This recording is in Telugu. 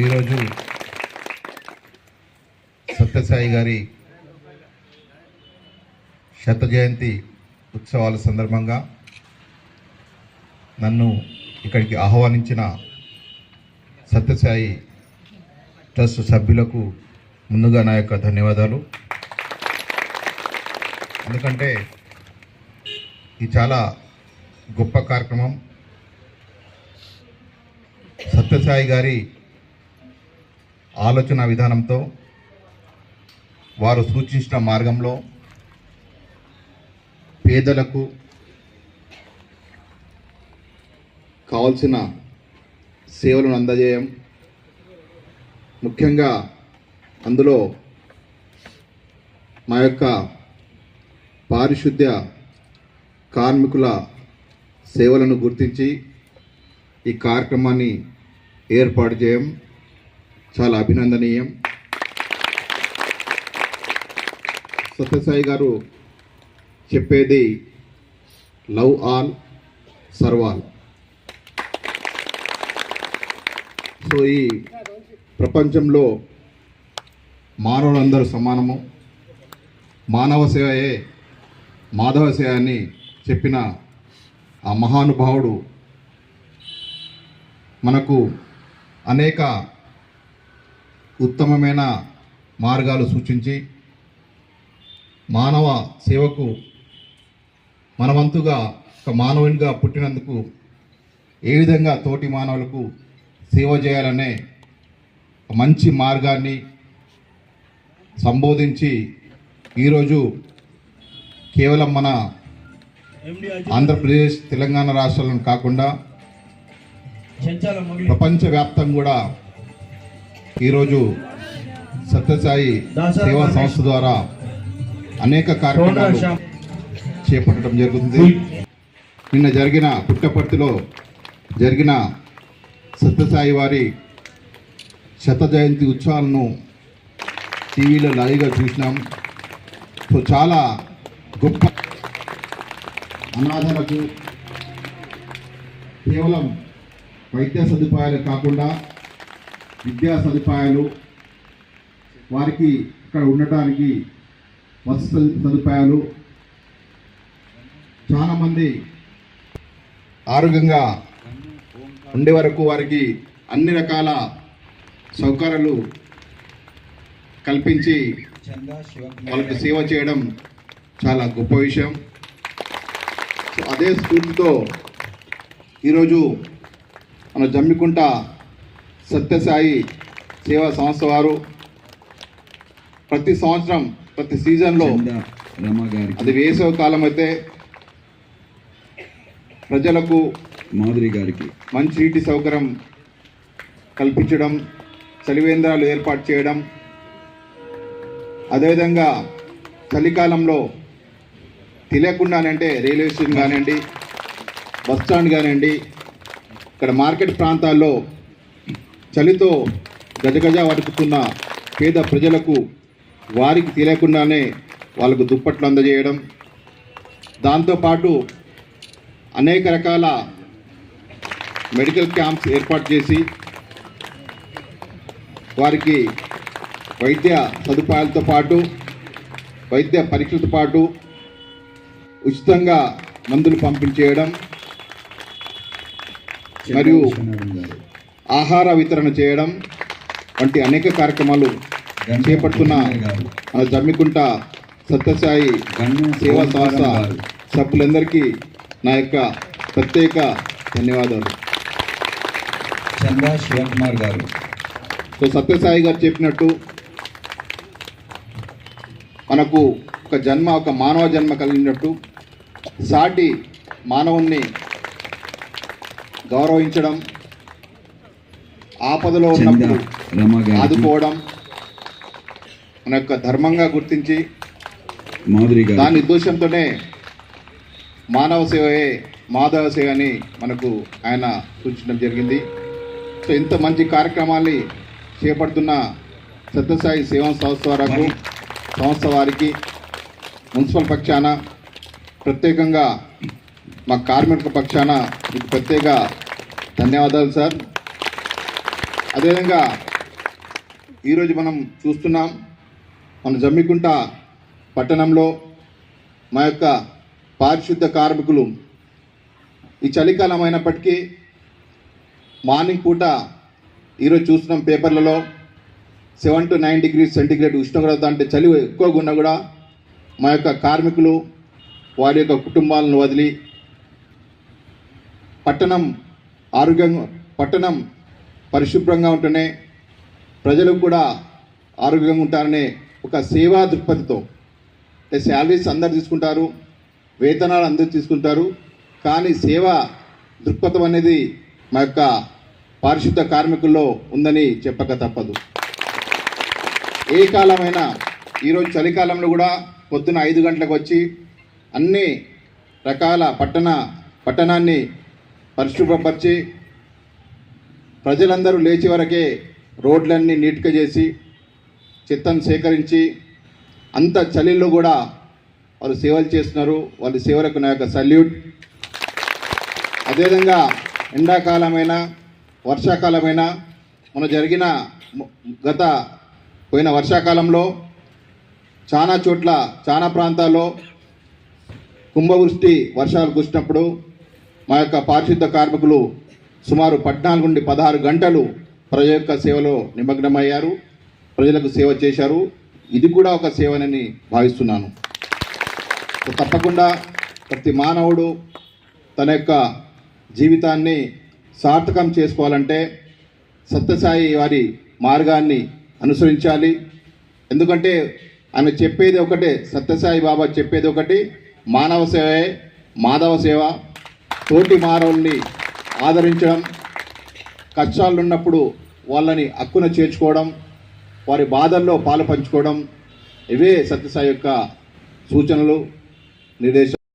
ఈరోజు సత్యసాయి గారి శత జయంతి ఉత్సవాల సందర్భంగా నన్ను ఇక్కడికి ఆహ్వానించిన సత్యసాయి ట్రస్ట్ సభ్యులకు ముందుగా నా యొక్క ధన్యవాదాలు. ఎందుకంటే ఇది చాలా గొప్ప కార్యక్రమం. సత్యసాయి గారి ఆలోచన విధానంతో వారు సూచించిన మార్గంలో పేదలకు కావలసిన సేవలను అందజేయం. ముఖ్యంగా అందులో మా యొక్క పారిశుద్ధ్య కార్మికుల సేవలను గుర్తించి ఈ కార్యక్రమాన్ని ఏర్పాటు చేయం. చాలా అభినందనీయం. సత్యసాయి గారు చెప్పేది లవ్ ఆల్ సర్వాల్ సో ఈ ప్రపంచంలో మానవులందరూ సమానము. మానవ సేవయే మాధవ సేవ అని చెప్పిన ఆ మహానుభావుడు మనకు అనేక ఉత్తమమైన మార్గాలు సూచించి మానవ సేవకు మనవంతుగా ఒక మానవునిగా పుట్టినందుకు ఏ విధంగా తోటి మానవులకు సేవ చేయాలనే మంచి మార్గాన్ని సంబోధించి ఈరోజు కేవలం మన ఆంధ్రప్రదేశ్ తెలంగాణ రాష్ట్రాలను కాకుండా ప్రపంచవ్యాప్తంగా కూడా ఈరోజు సత్యసాయి సేవా సంస్థ ద్వారా అనేక కార్యక్రమాలు చేపట్టడం జరుగుతుంది. నిన్న జరిగిన పుట్టపర్తిలో జరిగిన సత్యసాయి వారి శత జయంతి ఉత్సవాలను టీవీలో లైవ్గా చూసినాం. సో చాలా గొప్ప అనాథలకు కేవలం వైద్య సదుపాయాలు కాకుండా విద్యా సదుపాయాలు వారికి ఇక్కడ ఉండటానికి వసతి సదుపాయాలు. చాలామంది ఆరోగ్యంగా ఉండే వరకు వారికి అన్ని రకాల సౌకర్యాలు కల్పించి వాళ్ళకి సేవ చేయడం చాలా గొప్ప విషయం. అదే స్ఫూర్తితో ఈరోజు మన జమ్మికుంట సత్యసాయి సేవా సంస్థ వారు ప్రతి సంవత్సరం ప్రతి సీజన్లో అది వేసవ కాలం అయితే ప్రజలకు మాధురి గారికి మంచి నీటి సౌకర్యం కల్పించడం చలివేంద్రాలు ఏర్పాటు చేయడం అదేవిధంగా చలికాలంలో తెలియకుండానంటే రైల్వే స్టేషన్ కానివ్వండి బస్ స్టాండ్ కానివ్వండి ఇక్కడ మార్కెట్ ప్రాంతాల్లో చలితో గజగజ వణుకుతున్న పేద ప్రజలకు వారికి తెలియకుండానే వాళ్ళకు దుప్పట్లు అందజేయడం దాంతోపాటు అనేక రకాల మెడికల్ క్యాంప్స్ ఏర్పాటు చేసి వారికి వైద్య సదుపాయాలతో పాటు వైద్య పరీక్షలతో పాటు ఉచితంగా మందులు పంపించేయడం మరియు ఆహార వితరణ చేయడం వంటి అనేక కార్యక్రమాలు చేపడుతున్న మన జమ్మికుంట సత్యసాయి సేవా సంస్థ సభ్యులందరికీ నా యొక్క ప్రత్యేక ధన్యవాదాలు. చందా శివకుమార్ గారు. సో సత్యసాయి గారు చెప్పినట్టు మనకు ఒక జన్మ ఒక మానవ జన్మ కలిగినట్టు సాటి మానవుణ్ణి గౌరవించడం ఆపదలో ఉన్నప్పుడు ఆదుకోవడం మన యొక్క ధర్మంగా గుర్తించి దాని ఉద్దేశంతోనే మానవ సేవయే మాధవ సేవ అని మనకు ఆయన సూచించడం జరిగింది. సో ఇంత మంచి కార్యక్రమాల్ని చేపడుతున్న సత్యసాయి సేవా సంస్థ వారకు సంస్థ వారికి మున్సిపల్ పక్షాన ప్రత్యేకంగా మా కార్మిక పక్షాన మీకు ప్రత్యేక ధన్యవాదాలు సార్. అదేవిధంగా ఈరోజు మనం చూస్తున్నాం మన జమ్మికుంట పట్టణంలో మా యొక్క పారిశుద్ధ కార్మికులు ఈ చలికాలం అయినప్పటికీ మార్నింగ్ పూట ఈరోజు చూస్తున్నాం పేపర్లలో seven to nine degree centigrade ఉష్ణోగ్రత అంటే చలి ఎక్కువగా ఉన్నా కూడా మా యొక్క కార్మికులు వారి యొక్క కుటుంబాలను వదిలి పట్టణం ఆరోగ్యంగా పట్టణం పరిశుభ్రంగా ఉంటేనే ప్రజలు కూడా ఆరోగ్యంగా ఉంటారనే ఒక సేవా దృక్పథితో అంటే శాలరీస్ అందరు తీసుకుంటారు వేతనాలు అందరు తీసుకుంటారు కానీ సేవా దృక్పథం అనేది మా యొక్క పారిశుద్ధ కార్మికుల్లో ఉందని చెప్పక తప్పదు. ఏ కాలమైనా ఈరోజు చలికాలంలో కూడా పొద్దున ఐదు గంటలకు వచ్చి అన్ని రకాల పట్టణ పట్టణాన్ని పరిశుభ్రపరిచి ప్రజలందరూ లేచి వరకే రోడ్లన్నీ నీట్గా చేసి చిత్తం సేకరించి అంత చలిలో కూడా వాళ్ళు సేవలు చేస్తున్నారు. వాళ్ళ సేవలకు నా యొక్క సల్యూట్. అదేవిధంగా ఎండాకాలమైన వర్షాకాలమైన మన జరిగిన గత పోయిన వర్షాకాలంలో చాలా చోట్ల చాలా ప్రాంతాల్లో కుంభవృష్టి వర్షాలు కురిసినప్పుడు మా యొక్క పారిశుద్ధ కార్మికులు సుమారు పద్నాలుగు నుండి పదహారు గంటలు ప్రజల యొక్క సేవలో నిమగ్నమయ్యారు. ప్రజలకు సేవ చేశారు. ఇది కూడా ఒక సేవనని భావిస్తున్నాను. తప్పకుండా ప్రతి మానవుడు తన యొక్క జీవితాన్ని సార్థకం చేసుకోవాలంటే సత్యసాయి వారి మార్గాన్ని అనుసరించాలి. ఎందుకంటే ఆయన చెప్పేది ఒకటే సత్యసాయి బాబా చెప్పేది ఒకటి మానవ సేవే మాధవ సేవ. తోటి మానవుల్ని ఆదరించడం కష్టాలు ఉన్నప్పుడు వాళ్ళని హక్కున చేర్చుకోవడం వారి బాధల్లో పాలు పంచుకోవడం ఇవే సత్యసాయి యొక్క సూచనలు నిర్దేశం